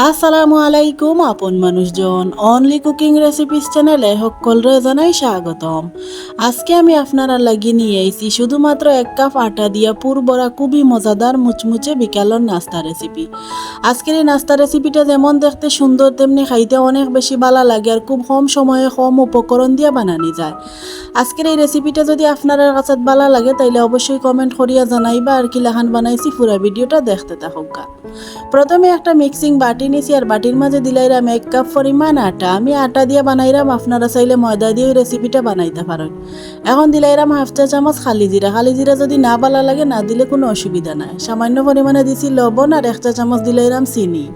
আসসালামু আলাইকুম, আপন মানুষজন। অনলি কুকিং রেসিপিস চ্যানেলে সকলরে জানাই স্বাগতম। আজকে আমি আপনারা লাগি নিয়ে আইছি শুধুমাত্র এক কাপ আটা দিয়া পুরবরা খুবই মজাদার মুচমুচে বিকালের নাস্তা রেসিপি আজকের এই নাস্তা রেসিপিটা যেমন দেখতে সুন্দর, তেমনি খাইতে অনেক বেশি ভালো লাগে আর খুব কম সময়ে কম উপকরণ দিয়ে বানানি যায়। আজকের এই রেসিপিটা যদি আপনার কাছে ভালো লাগে, তাইলে অবশ্যই কমেন্ট করিয়া জানাইবা আর কি লাহান বানাইছি পুরা ভিডিওটা দেখতে থাকুকা প্রথমে একটা মিক্সিং বাটি নিছি আর বাটির মাঝে দিলাইরাম এক কাপ পরিমাণ আটা। আমি আটা দিয়ে বানাইরাম, আপনারা চাইলে ময়দা দিয়ে ওই রেসিপিটা বানাইতে পারেন। এখন দিলাইরাম হাফ চা চামচ খালি জিরা। খালি জিরা যদি না ভালো লাগে, না দিলে কোনো অসুবিধা নাই। সামান্য পরিমাণে দিছি লবণ আর এক চা চামচ দিলাইরাম চিনি।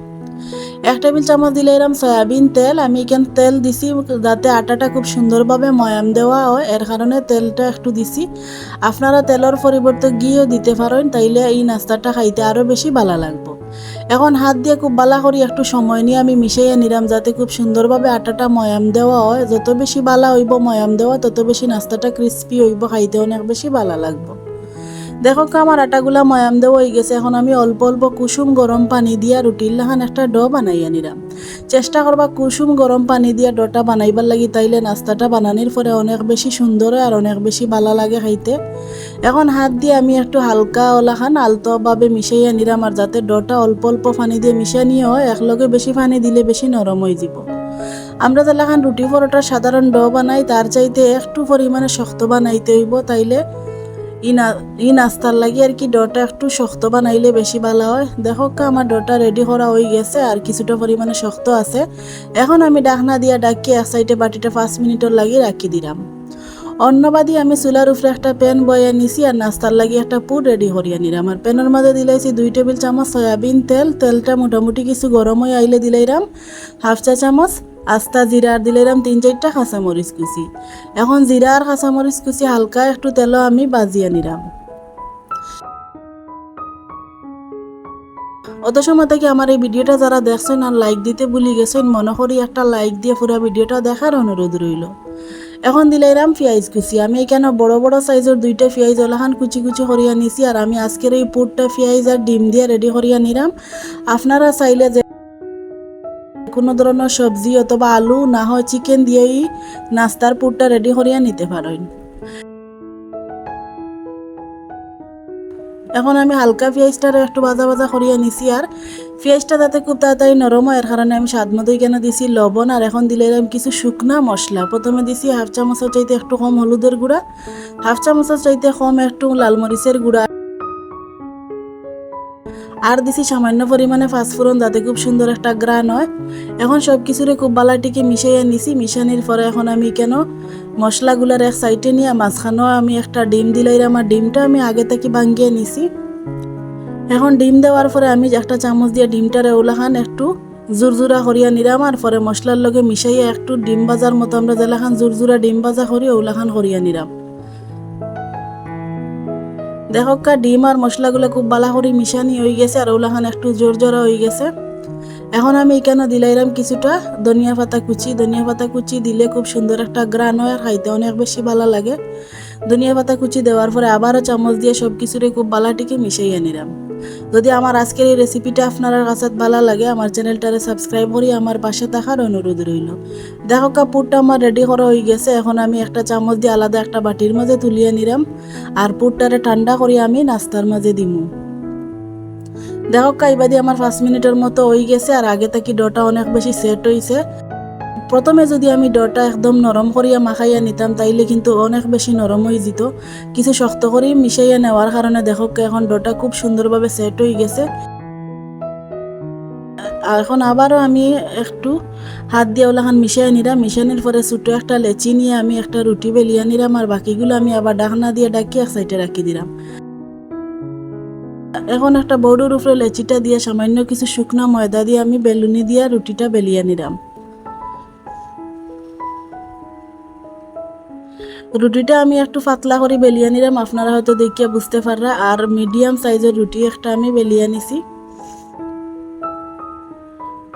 এক টেবিল চামচ দিলাইরাম সয়াবিন তেল। আমি এখান তেল দিছি, যাতে আটাটা খুব সুন্দরভাবে ময়াম দেওয়া হয়। এর কারণে তেলটা একটু দিছি। আপনারা তেলের পরিবর্তে গিয়েও দিতে পারেন, তাইলে এই নাস্তাটা খাইতে আরও বেশি ভালো লাগবে। এখন হাত দিয়ে খুব বালা করি, একটু সময় নিয়ে আমি মিশাইয়া নিলাম যাতে খুব সুন্দরভাবে আটাটা ময়াম দেওয়া হয়। যত বেশি বালা হইব ময়াম দেওয়া তত বেশি নাস্তাটা ক্রিস্পি হইব, খাইতে অনেক বেশি বালা লাগবে। দেখো আমার আটাগুলা ময়াম দেওয়া হয়ে গেছে, এখন আমি অল্প অল্প কুসুম গরম পানি দিয়া রুটির লাহান একটা ড বানাইয়া নিলাম চেষ্টা করবা কুসুম গরম পানি দিয়া ডটা বানাইবার লাগি, তাইলে নাস্তাটা বানানির পরে অনেক বেশি সুন্দর আর অনেক বেশি ভালো লাগে খাইতে। এখন হাত দিয়ে আমি একটু হালকা ওলাখান আলতোভাবে মিশাইয়া নিলাম আর যাতে ডটা অল্প অল্প পানি দিয়ে মিশাই নিয়ে হয়, একলগে বেশি পানি দিলে বেশি নরম হয়ে যাব। আমরা যেলাখান রুটি পরোটার সাধারণ ড বানাই, তার চাইতে একটু পরিমাণে শক্ত বানাইতে হইব, তাইলে ই নাস্তার লাগি আর কি ডটা একটু শক্ত বানাইলে বেশি ভালো হয়। দেখো আমার ডটা রেডি করা হয়ে গেছে আর কিছুটা পরিমাণে শক্ত আছে। এখন আমি ডাকনা দিয়া ডাকি এক সাইডে বাটিটা পাঁচ মিনিটের লাগি রাখি দিলাম অন্যবাদী আমি চুলার উপরে একটা প্যান বয়া নিছি আর নাস্তার লাগি একটা পুর রেডি করিয়া নিলাম আর প্যানের মাঝে দিলাইছি দুই টেবিল চামচ সয়াবিন তেল। তেলটা মোটামুটি কিছু গরম হয়ে আইলে দিলাইরাম হাফ চা চামচ আস্তা জিরা আর দিলাইরাম তিন চারটা কাঁচামরিচ কুচি। এখন জিরা আর কাঁচামরিচ কুচি হালকা একটু তেলও আমি বাজিয়া নিলাম অত সময় থেকে আমার এই ভিডিওটা যারা দেখছেন আর লাইক দিতে ভুলি গেছেন, মনে করি একটা লাইক দিয়ে পুরো ভিডিওটা দেখার অনুরোধ রইল এখন দিলাইরাম পেঁয়াজ কুচি। আমি এখানে বড় বড় সাইজের দুইটা পেঁয়াজ ওলাখান কুচি কুচি করিয়া নিছি আর আমি আজকের এই পুরটা পেঁয়াজ আর ডিম দিয়ে রেডি করিয়া নিলাম আপনারা চাইলে যে কোনো ধরনের সবজি অথবা আলু না হয় চিকেন দিয়েই নাস্তার পুরটা রেডি করিয়া নিতে পারেন। এখন আমি হালকা পেঁয়াজটা একটু বাজা বাজা করিয়া নিছি আর পেঁয়াজটা যাতে খুব তাড়াতাড়ি নরম হয়, এর কারণে আমি স্বাদ মতোই কেন দিছি লবণ আর এখন দিলে দিলাম কিছু শুকনা মশলা। প্রথমে দিছি হাফ চামচের চাইতে একটু কম হলুদের গুঁড়া, হাফ চামচের চাইতে কম একটু লাল মরিচের গুঁড়া। আর দিছি সামান্য পরিমাণে ফাস্টফুরন যাতে খুব সুন্দর একটা গ্রান হয়। এখন সব কিছুরে খুব বালাটিকে মিশাইয়া নিছি। মিশানির পরে এখন আমি কেন মশলাগুলার এক সাইডে নিয়ে মাঝখানেও আমি একটা ডিম দিলাইরাম আমার ডিমটা আমি আগে থেকে ভাঙ্গিয়ে নিছি। এখন ডিম দেওয়ার পরে আমি একটা চামচ দিয়ে ডিমটারে ওলাখান একটু জুরজুরা করিয়া নিলাম আর পরে মশলার লগে মিশাইয়া একটু ডিম বাজার মতো আমরা যেলাখান জুরজুরা ডিম বাজা করি, ওলাখান করিয়া নিলাম। দেখো ডিম আর মশলাগুলো খুব বালা করে মিশানি হয়ে গেছে আর ওলাখান একটু জোর জোরা হয়ে গেছে। এখন আমি এখানে দিলাইলাম কিছুটা ধনিয়া পাতা কুচি। ধনিয়া পাতা কুচি দিলে খুব সুন্দর একটা গ্রান হয় আর খাইতে অনেক বেশি ভালো লাগে। ধনিয়া পাতা কুচি দেওয়ার পরে আবারও চামচ দিয়ে সব কিছুরে খুব বালাটিকে মিশাইয়া নিলাম। যদি আমার আজকের এই রেসিপিটা আপনার কাছে ভালো লাগে, আমার চ্যানেলটারে সাবস্ক্রাইব করি, আমার পাশে থাকার অনুরোধ রইল। দেখো কাপড়টা আমার রেডি করা হয়ে গেছে, এখন আমি একটা চামচ দিয়ে আলাদা একটা বাটির মাঝে তুলিয়ে নিলাম। আর পুরটারে ঠান্ডা করি আমি নাস্তার মাঝে দিমু। দেখো কাইবাদি আমার পাঁচ মিনিটের মতো হয়ে গেছে আর আগে থেকে ডটা অনেক বেশি সেট হয়েছে প্রথমে যদি আমি ডটা একদম নরম করিয়া মাখাইয়া নিতাম, তাইলে কিন্তু অনেক বেশি নরম হয়ে যেত। কিছু শক্ত করে মিশাইয়া নেওয়ার কারণে দেখো এখন ডটা খুব সুন্দরভাবে সেট হয়ে গেছে। আর এখন আবারও আমি একটু হাত দিয়ে ওলাখান মিশাই নিলাম। মিশানির পরে ছোটো একটা লেচি নিয়ে আমি একটা রুটি বেলিয়ে নিলাম আর বাকিগুলো আমি আবার ডাকনা দিয়ে ডাকি এক সাইডে রাখি দিলাম। এখন একটা বড়ুর উপরে লেচিটা দিয়ে সামান্য কিছু শুকনো ময়দা দিয়ে আমি বেলুনি দিয়ে রুটিটা বেলিয়ে নিলাম। রুটিটা আমি একটু পাতলা করে বেলিয়ে নিলাম, আপনারা হয়তো দেখিয়ে বুঝতে পাররা। আর মিডিয়াম সাইজের রুটি একটা আমি বেলিয়ে নিছি।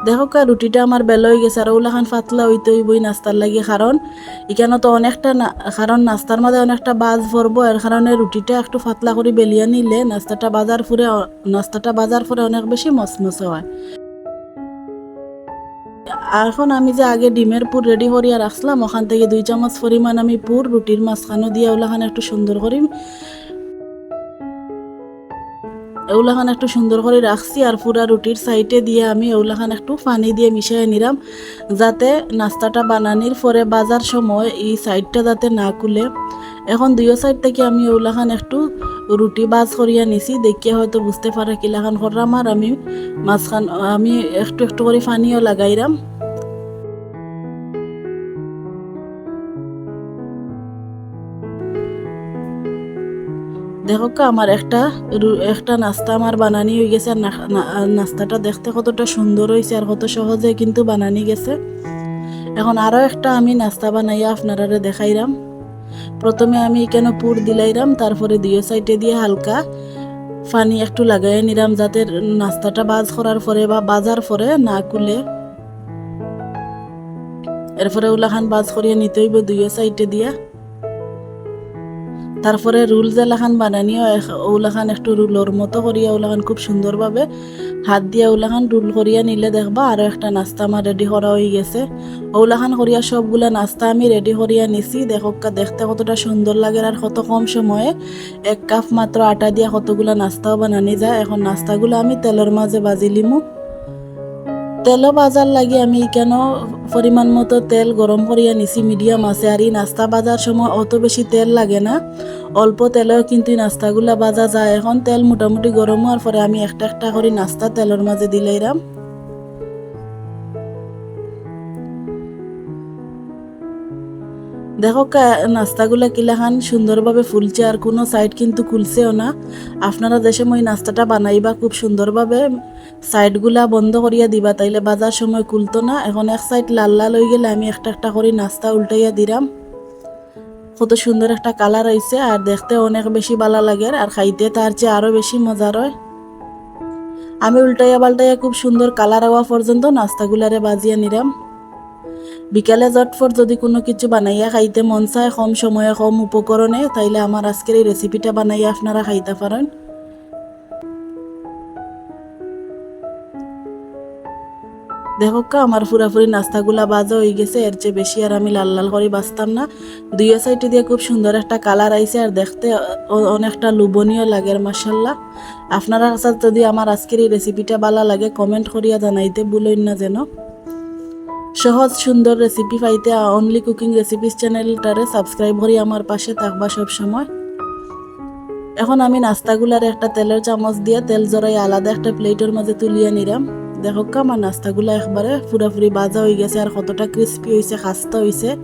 দেখো কা, রুটিটা আমার বেলা হয়ে গেছে, আর ওলাখান পাতলা হইতে হইবই নাস্তার লাগে, কারণ এখানে তো অনেকটা কারণ নাস্তার মাঝে অনেকটা বাজ ভরবো, এর কারণে রুটিটা একটু পাতলা করে বেলিয়ে নিলে নাস্তাটা বাজার ফুরে নাস্তাটা বাজার ফুরে অনেক বেশি মসমসে হয়। এখন আমি যে আগে ডিমের পুর রেডি করিয়া রাখলাম ওখান থেকে দুই চামচ পরিমাণ আমি পুর, রুটির মাঝখানো দিয়ে ওলাখান একটু সুন্দর করি এগুলাখান একটু সুন্দর করে রাখছি আর পুরা রুটির সাইডে দিয়ে আমি এগুলাখান একটু পানি দিয়ে মিশিয়ে নিলাম, যাতে নাস্তাটা বানানির পরে বাজার সময় এই সাইডটা যাতে না কুলে এখন দুইও সাইড থেকে আমি ওগুলাখান একটু রুটি বাজ করিয়া নিছি, দেখিয়ে হয়তো বুঝতে পারে কিলাখান করলাম আর আমি মাঝখান আমি একটু একটু করে পানিও লাগাইলাম দেখো আমার একটা একটা নাস্তা আমার বানানি হয়ে গেছে, আর নাস্তাটা দেখতে কতটা সুন্দর হয়েছে আর কত সহজে কিন্তু বানানি গেছে। এখন আরও একটা আমি নাস্তা বানাইয়া আপনারা দেখাইলাম প্রথমে আমি কেন পুর দিলাইলাম তারপরে দুই সাইডে দিয়ে হালকা পানি একটু লাগাই নিলাম যাতে নাস্তাটা বাজ করার পরে বা বাজার পরে না কুলে। এরপরে ওলাখান বাজ করিয়া নিতে হইব দুই সাইডে দিয়া। তারপরে রুল জেলাখান বানানিও ওলাখান একটু রুলর মতো করিয়া ওলাখান খুব সুন্দরভাবে হাত দিয়া ওলাখান রুল করিয়া নিলে দেখবা আরও একটা নাস্তা আমার রেডি করা হয়ে গেছে। ওলাখান করিয়া সবগুলা নাস্তা আমি রেডি করিয়া নিছি। দেখকা দেখতে কতটা সুন্দর লাগে আর কত কম সময়ে এক কাপ মাত্র আটা দিয়া কতগুলা নাস্তাও বানানি যায়। এখন নাস্তাগুলো আমি তেলের মাঝে বাজি লিমু। তেলও বাজার লাগে আমি কেন পরিমাণ মতো তেল গরম করিয়া নিছি মিডিয়াম আছে আর এই নাস্তা বাজার সময় অত বেশি তেল লাগে না। অল্প তেলেও কিন্তু নাস্তাগুলা বাজা যায়। এখন তেল মোটামুটি গরম হওয়ার পরে আমি একটা একটা করে নাস্তা তেলের মাঝে দিলাইরাম দেখো নাস্তাগুলা কিলাখান সুন্দরভাবে ফুলছে আর কোনো সাইড কিন্তু খুলছেও না। আপনারা দেশে মই নাস্তাটা বানাইবা খুব সুন্দরভাবে সাইডগুলা বন্ধ করিয়া দিবা, তাইলে বাজার সময় খুলতো না। এখন এক সাইড লাল লাল হয়ে গেলে আমি একটা একটা করে নাস্তা উল্টাইয়া দিলাম কত সুন্দর একটা কালার হয়েছে আর দেখতে অনেক বেশি ভালো লাগে আর খাইতে তার চেয়ে আরও বেশি মজার হয়। আমি উল্টাইয়া পাল্টাইয়া খুব সুন্দর কালার হওয়া পর্যন্ত নাস্তাগুলারে বাজিয়ে নিলাম বিকালে জটফট যদি কোনো কিছু বানাইয়া খাইতে মন চায়, কম সময়ে কম উপকরণে, তাইলে আমার আজকের এই রেসিপিটা বানাইয়া আপনারা খাইতে পারেন। দেখো কা, আমার পুরাপুরি নাস্তাগুলা বাজা হয়ে গেছে, এর চেয়ে বেশি আর আমি লাল লাল করে বাঁচতাম না। দুই সাইডে দিয়ে খুব সুন্দর একটা কালার আইছে, আর দেখতে অনেকটা লোভনীয় লাগে মাসাল্লাহ আপনারা যদি আমার আজকের এই রেসিপিটা ভালো লাগে কমেন্ট করিয়া জানাইতে ভুলেন না যেন। সহজ, সুন্দর রেসিপি পাইতে অনলি কুকিং রেসিপিস চ্যানেলটারে সাবস্ক্রাইব করি আমার পাশে থাকবা সব সময় এখন আমি নাস্তাগুলার একটা তেলের চামচ দিয়ে তেল জড়াই আলাদা একটা প্লেটের মাঝে তুলিয়ে নিলাম দেখো আমার নাস্তাগুলো একবারে পুরাপুরি বাজা হয়ে গেছে আর কতটা ক্রিস্পি হয়েছে খাস্তা হয়েছে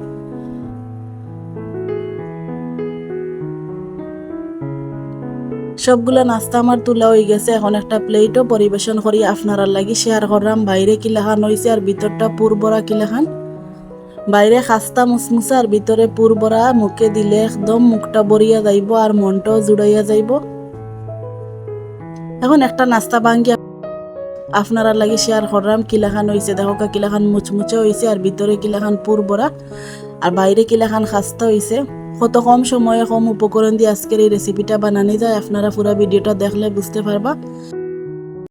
সবগুলা নাস্তা আমার তোলা হয়ে গেছে। এখন একটা প্লেটও পরিবেশন করি। আপনারা লাগি শেয়ার করলাম। বাইরে কিলাখান হয়েছে আর ভিতরটা পুরবরা কিলাখান। বাইরে খাস্তা মুসমুসা আর ভিতরে পুরবরা মুখে দিলে একদম মুখটা বরিয়া যাইব আর মনটাও জুড়াইয়া যাইব। এখন একটা নাস্তা ভাঙ্গি। আপনারা লাগি শেয়ার করলাম। কিলাখান হয়েছে দেখো কিলাখান মুচমুচে হয়েছে আর ভিতরে কিলাখান পুরবরা। আর বাইরে কিলাখান খাস্তা হয়েছে কত কম সময়ে কম উপকরণ দিয়ে আজকের এই রেসিপিটা বানানি যায়। আপনারা পুরো ভিডিওটা দেখলে বুঝতে পারবা।